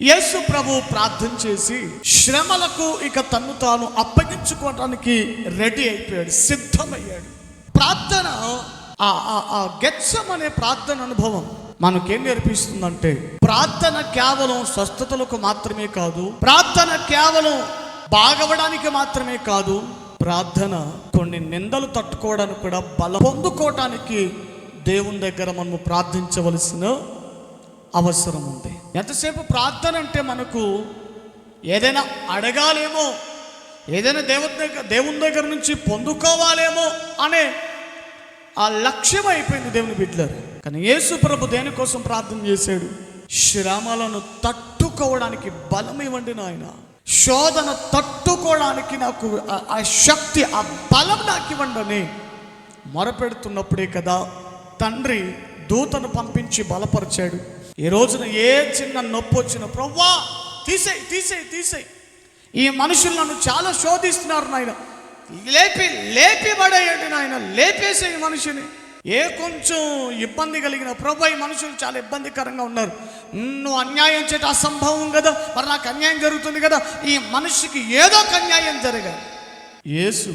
యేసు ప్రభు ప్రార్థన చేసి శ్రమలకు ఇక తను తాను అప్పగించుకోవడానికి రెడీ అయిపోయాడు సిద్ధమయ్యాడు. ప్రార్థన ఆ ఆ- ఆ గెచ్చం అనే ప్రార్థన అనుభవం మనకేం నేర్పిస్తుందంటే ప్రార్థన కేవలం స్వస్థతలకు మాత్రమే కాదు ప్రార్థన కేవలం బాగవడానికి మాత్రమే కాదు ప్రార్థన కొన్ని నిందలు తట్టుకోవడానికి కూడా బలం పొందుకోవటానికి దేవుని దగ్గర మనము ప్రార్థించవలసిన అవసరం ఉంది ఎంతసేపు ప్రార్థన అంటే మనకు ఏదైనా అడగాలేమో ఏదైనా దేవుని దగ్గర దేవుని దగ్గర నుంచి పొందుకోవాలేమో అనే ఆ లక్ష్యం అయిపోయింది దేవుని బిడ్డలారు. కానీ యేసు ప్రభు దేనికోసం ప్రార్థన చేశాడు? శ్రమలను తట్టుకోవడానికి బలం ఇవ్వండి నాయన. శోధన తట్టుకోవడానికి నాకు ఆ- ఆ శక్తి ఆ బలం నాకు ఇవ్వండి అని మొరపెడుతున్నప్పుడే కదా తండ్రి దూతను పంపించి బలపరిచాడు. ఈ రోజున ఏ చిన్న నొప్పి వచ్చిన ప్రవ్వా తీసేయి తీసేయి తీసేయి. ఈ మనుషులు నన్ను చాలా శోధిస్తున్నారు నాయన. లేపి లేపి పడేయండి నాయన లేపేసే మనిషిని. ఏ కొంచెం ఇబ్బంది కలిగిన ప్రభు ఈ మనుషులు చాలా ఇబ్బందికరంగా ఉన్నారు. నువ్వు అన్యాయం చేయటం అసంభవం కదా మరి నాకు అన్యాయం జరుగుతుంది కదా. ఈ మనిషికి ఏదో ఒక అన్యాయం జరగాలి. యేసు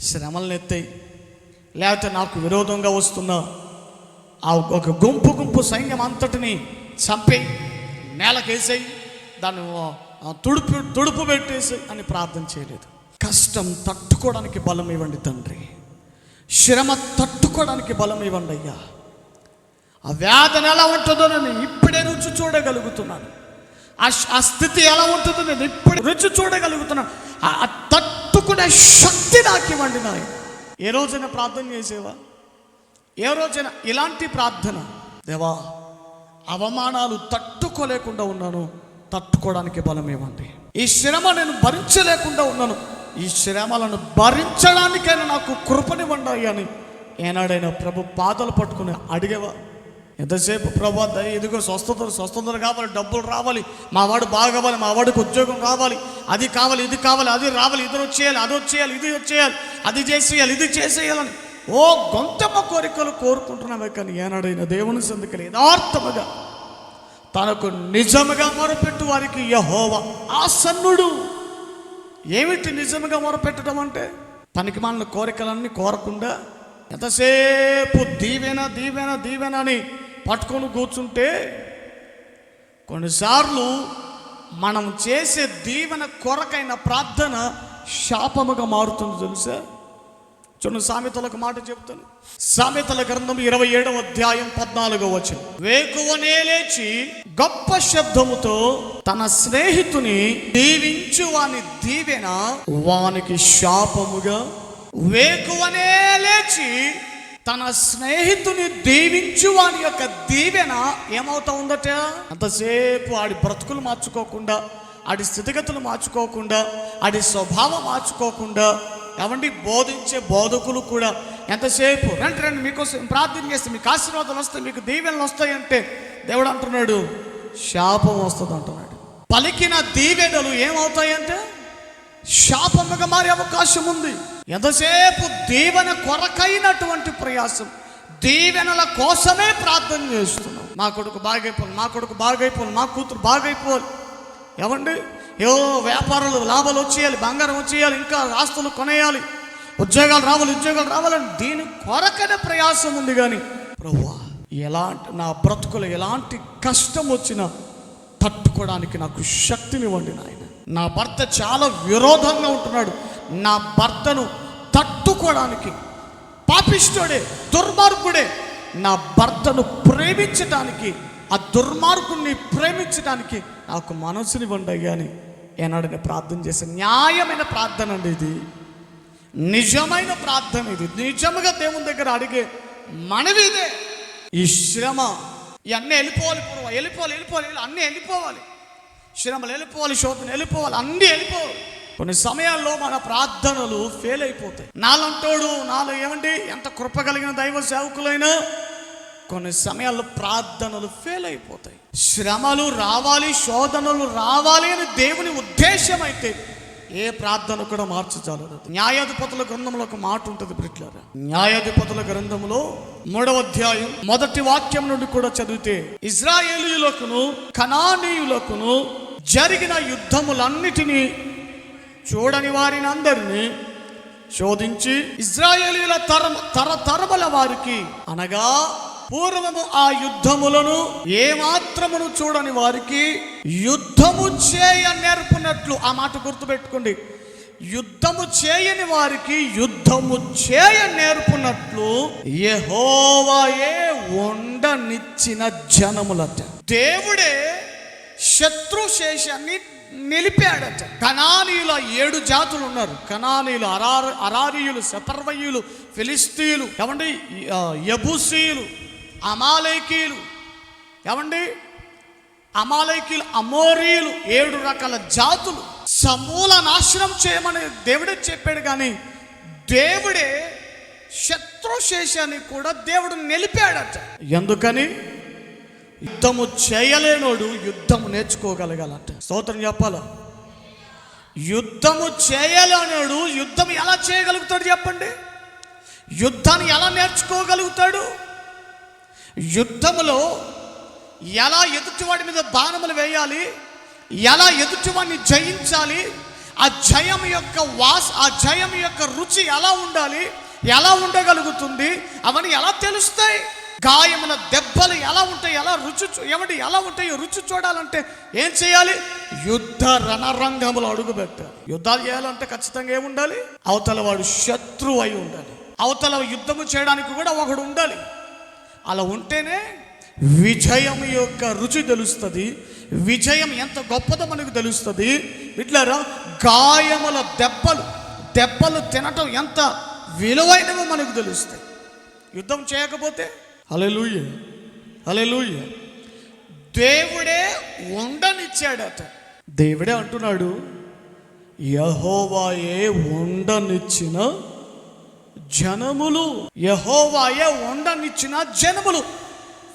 శ్రమలనెత్తాయి లేకపోతే నాకు విరోధంగా వస్తున్నా. ఆ ఒక గుంపు గుంపు సైన్యం అంతటిని చంపేయి నేలకేసేయి దాన్ని తుడుపు తుడుపు పెట్టేసి అని ప్రార్థన చేయలేదు. కష్టం తట్టుకోవడానికి బలం ఇవ్వండి తండ్రి. శ్రమ తట్టుకోవడానికి బలం ఇవ్వండి అయ్యా. ఆ వేదన ఎలా ఉంటుందో నేను ఇప్పుడే రుచి చూడగలుగుతున్నాను. ఆ ఆ స్థితి ఎలా ఉంటుందో నేను ఇప్పుడే రుచి చూడగలుగుతున్నాను. ఆ- ఆ తట్టుకునే శక్తి నాకు ఇవ్వండి నాయన. ఏ రోజైనా ప్రార్థన చేసేవా? ఏ రోజైనా ఇలాంటి ప్రార్థన దేవా అవమానాలు తట్టుకోలేకుండా ఉన్నాను తట్టుకోవడానికి బలం ఇవ్వండి ఈ శ్రమ నేను భరించలేకుండా ఉన్నాను ఈ శ్రమలను భరించడానికైనా నాకు కృపనివ్వండి అని ఏనాడైనా ప్రభు పాదలు పట్టుకుని అడిగేవా ఎంతసేపు ప్రభు దయ ఇదిగో స్వస్థతలు స్వస్థతలు కావాలి డబ్బులు రావాలి మా వాడు బాగవాలి మా వాడికి ఉద్యోగం రావాలి అది కావాలి ఇది కావాలి అది రావాలి ఇది వచ్చేయాలి అది వచ్చేయాలి ఇది వచ్చేయాలి అది చేసేయాలి ఇది చేసేయాలని ఓ గొంతమ్మ కోరికలు కోరుకుంటున్నామే కానీ ఏనాడైనా దేవుని సందుకు యథార్థముగా తనకు నిజముగా మొరపెట్టు వారికి యహోవ ఆసన్నుడు. ఏమిటి నిజముగా మొరపెట్టడం అంటే? పనికి మాలిన కోరికలన్నీ కోరకుండా ఎంతసేపు దీవెన దీవెన దీవెన అని పట్టుకొని కూర్చుంటే కొన్నిసార్లు మనం చేసే దీవెన కొరకైన ప్రార్థన శాపముగా మారుతుంది తెలుసా? చూడండి సామెతలకు మాట చెప్తాను సామెతల గ్రంథం ఇరవై ఏడవ అధ్యాయం పద్నాలుగో వచ్చిన వేకువనే లేచి గొప్ప శబ్దముతో తన స్నేహితుని దీవించు వాని దీవెన వానికి శాపముగా వేకువనే లేచి తన స్నేహితుని దీవించు వాని యొక్క దీవెన ఏమవుతా ఉందట? అంతసేపు ఆడి బ్రతుకులు మార్చుకోకుండా ఆడి స్థితిగతులు మార్చుకోకుండా ఆడి స్వభావం మార్చుకోకుండా ఏమండి బోధించే బోధకులు కూడా ఎంతసేపు? రండి రండి మీకోసం ప్రార్థన చేస్తే మీకు ఆశీర్వాదాలు వస్తాయి మీకు దీవెనలు వస్తాయంటే దేవుడు అంటున్నాడు శాపం వస్తుంది అంటున్నాడు. పలికిన దీవెనలు ఏమవుతాయంటే? శాపముగా మారే అవకాశం ఉంది. ఎంతసేపు దీవెన కొరకైనటువంటి ప్రయాసం? దీవెనల కోసమే ప్రార్థన చేస్తున్నాం. మా కొడుకు బాగైపోవాలి మా కొడుకు బాగైపోవాలి మా కూతురు బాగైపోవాలి. ఏమండి? ఏవో వ్యాపారాలు లాభాలు వచ్చేయాలి బంగారం వచ్చేయాలి ఇంకా ఆస్తులు కొనేయాలి ఉద్యోగాలు రావాలి ఉద్యోగాలు రావాలని దీని కొరకనే ప్రయాసం ఉంది కానీ ప్రభువా ఎలాంటి నా బ్రతుకులు ఎలాంటి కష్టం వచ్చినా తట్టుకోవడానికి నాకు శక్తినివ్వండి నాయన. నా భర్త చాలా విరోధంగా ఉంటున్నాడు. నా భర్తను తట్టుకోవడానికి పాపిష్టుడే దుర్మార్గుడే నా భర్తను ప్రేమించడానికి ఆ దుర్మార్గుణ్ణి ప్రేమించడానికి నాకు మనసునివ్వండి అయ్యా అని ఏనాడని ప్రార్థన చేసే న్యాయమైన ప్రార్థన అండి ఇది. నిజమైన ప్రార్థన ఇది. నిజముగా దేవుని దగ్గర అడిగే మనవి ఇదే. ఈ శ్రమ. ఇవన్నీ వెళ్ళిపోవాలి పూర్వం. వెళ్ళిపోవాలి వెళ్ళిపోవాలి అన్నీ వెళ్ళిపోవాలి. శ్రమలు వెళ్ళిపోవాలి శోధన వెళ్ళిపోవాలి అన్నీ వెళ్ళిపోవాలి. కొన్ని సమయాల్లో మన ప్రార్థనలు ఫెయిల్ అయిపోతాయి. నాలంటోడు నాలో ఏమండి? ఎంత కృప కలిగిన దైవ సేవకులైనా కొన్ని సమయాల్లో ప్రార్థనలు ఫెయిల్ అయిపోతాయి. శ్రమలు రావాలి శోధనలు రావాలి అని దేవుని ఉద్దేశం అయితే ఏ ప్రార్థన కూడా మార్చజాలదు న్యాయాధిపతుల గ్రంథంలో ఒక మాట ఉంటుంది బ్రిట్లారా? న్యాయాధిపతుల గ్రంథంలో మూడవ అధ్యాయం మొదటి వాక్యం నుండి కూడా చదివితే ఇజ్రాయేలీయులకును కనానీయులకును జరిగిన యుద్ధములన్నిటినీ చూడని వారిని అందరినీ శోధించి ఇజ్రాయేలీల తర తరతరముల వారికి అనగా పూర్వము ఆ యుద్ధములను ఏమాత్రమును చూడని వారికి యుద్ధము చేయ నేర్పునట్లు ఆ మాట గుర్తుపెట్టుకోండి. యుద్ధము చేయని వారికి యుద్ధము చేయ నేర్పునట్లు యెహోవాయే ఉండనిచ్చిన జనములట. దేవుడే శత్రుశేషాన్ని నిలిపాడట. కణానీయుల ఏడు జాతులు ఉన్నారు కణానీయులు అరారు అరారీయులు సెపర్వయ్యులు ఫిలిస్తీయులు ఏమంటే యబుసీయులు అమాలేకీయులు. ఏమండి? అమాలేకీయులు అమోరీలు ఏడు రకాల జాతులు. సమూల నాశనం చేయమని దేవుడే చెప్పాడు కానీ దేవుడే శత్రుశేషాన్ని కూడా దేవుడు నిలిపాడట. ఎందుకని? యుద్ధము చేయలేనోడు యుద్ధము నేర్చుకోగలగాలంట. స్తోత్రం చెప్పాల? యుద్ధము చేయలేనోడు యుద్ధం ఎలా చేయగలుగుతాడు చెప్పండి? యుద్ధాన్ని ఎలా నేర్చుకోగలుగుతాడు? యుద్ధములో ఎలా ఎదుటివాడి మీద బాణములు వేయాలి ఎలా ఎదుటివాడిని జయించాలి ఆ జయం యొక్క వాస్ ఆ జయం యొక్క రుచి ఎలా ఉండాలి ఎలా ఉండగలుగుతుంది అవన్నీ ఎలా తెలుస్తాయి? గాయముల దెబ్బలు ఎలా ఉంటాయి ఎలా రుచి చూ- ఏమంటే ఎలా ఉంటాయో రుచి చూడాలంటే ఏం చేయాలి? యుద్ధ రణరంగంలో అడుగుపెట్టాలి యుద్ధాలు చేయాలంటే ఖచ్చితంగా ఏముండాలి అవతల వాడు శత్రువు అయి ఉండాలి. అవతల యుద్ధము చేయడానికి కూడా ఒకడు ఉండాలి. అలా ఉంటేనే విజయం యొక్క రుచి తెలుస్తుంది విజయం ఎంత గొప్పదో మనకు తెలుస్తుంది. ఇట్లారా గాయముల దెబ్బలు దెబ్బలు తినటం ఎంత విలువైనవో మనకు తెలుస్తాయి. యుద్ధం చేయకపోతే హలెలూయ హలెలూయ దేవుడే ఉండనిచ్చాడట. దేవుడే అంటున్నాడు యహోవాయే ఉండనిచ్చిన జనములు యహోవాయే ఉండనిచ్చిన జనములు.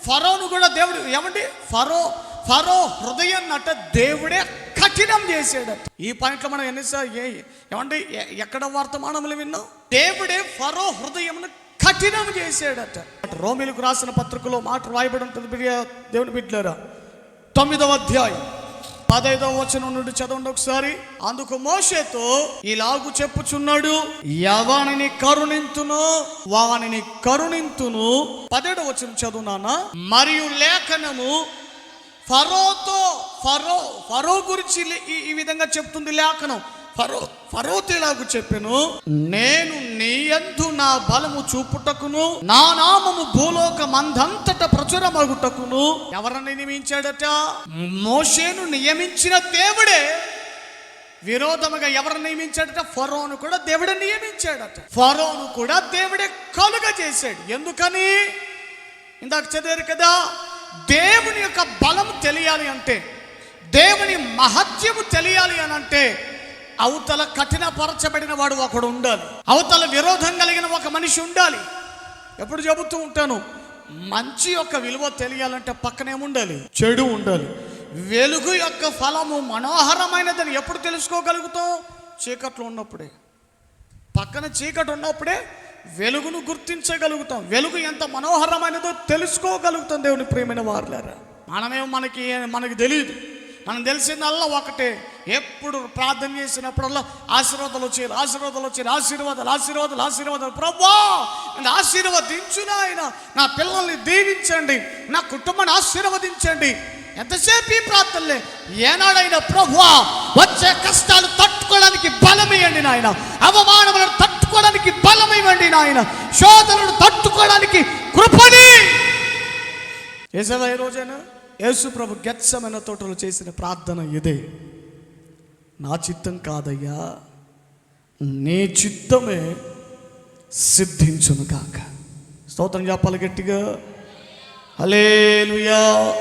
ఫరోను కూడా దేవుడు ఏమండి? ఫరో ఫరో హృదయం నట దేవుడే కఠినం చేసాడట ఈ పాయింట్లో మనం ఎన్నిసార్లు ఏ ఏమండి? ఎ- ఎక్కడ వర్తమానములు విన్నాం? దేవుడే ఫరో హృదయంను కఠినం చేసాడట రోమిలకు రాసిన పత్రికలో మాట రాయబడి ఉంటుంది దేవుని బిడ్డలారా. తొమ్మిదవ అధ్యాయం. పదైదవ వచనం నుండి చదవండి ఒకసారి. అందుకు మోషేతో ఇలాగు చెప్పుచున్నాడు ఎవరిని కరుణింతును వానిని కరుణింతును. పదేడవ వచనం చదువునానా మరియు లేఖనము ఫరోతో ఫరో ఫరో గురించి ఈ- ఈ విధంగా చెప్తుంది లేఖనం. ఫరో ఫరోతో ఇలాగు చెప్పాను? నేను నీ యందు నా బలము చూపుటకును నా నామము భూలోకమందంతట ప్రచురమగుటకును. ఎవరని నియమించాడట? మోషేను నియమించిన దేవుడే. విరోధముగా ఎవరు నియమించాడట? ఫరోను కూడా దేవుడే నియమించాడట. ఫరోను కూడా దేవుడే కలుగ చేశాడు. ఎందుకని? ఇందాక చదివారు కదా దేవుని యొక్క బలం తెలియాలి అంటే దేవుని మహత్యము తెలియాలి అని అంటే అవతల కఠినపరచబడిన వాడు ఒకడు ఉండాలి అవతల విరోధం కలిగిన ఒక మనిషి ఉండాలి. ఎప్పుడు చెబుతూ ఉంటాను మంచి యొక్క విలువ తెలియాలంటే పక్కనేముండాలి చెడు ఉండాలి. వెలుగు యొక్క ఫలము మనోహరమైనదని ఎప్పుడు తెలుసుకోగలుగుతాం చీకట్లో ఉన్నప్పుడే. పక్కన చీకటి ఉన్నప్పుడే వెలుగును గుర్తించగలుగుతాం. వెలుగు ఎంత మనోహరమైనదో తెలుసుకోగలుగుతాం దేవుని ప్రేమైన వారులారా. మనమేమో మనకి మనకి తెలియదు. మనం తెలిసిందల్లా ఒకటే. ఎప్పుడు ప్రార్థన చేసినప్పుడల్లా ఆశీర్వాదాలు వచ్చేది ఆశీర్వాదాలు వచ్చేది ఆశీర్వాదాలు ఆశీర్వాదాలు ఆశీర్వాదాలు. ప్రభా నన్ను ఆశీర్వదించు ఆయన నా పిల్లల్ని దీవించండి నా కుటుంబాన్ని ఆశీర్వదించండి. ఎంతసేపు ఈ ప్రార్థనలే? ఏనాడైనా ప్రభువా వచ్చే కష్టాలు తట్టుకోవడానికి బలమేయండి నాయన. అవమానములను తట్టుకోవడానికి బలమేయండి నాయన. శోధనను తట్టుకోవడానికి కృపని. ఏసవా ఈ రోజైనా? యేసు ప్రభు గెత్సమైన తోటలో చేసిన ప్రార్థన ఇదే. నా చిత్తం కాదయ్యా నీ చిత్తమే సిద్ధించును కాక స్తోత్రం చెప్పాలి గట్టిగా. హలేలుయా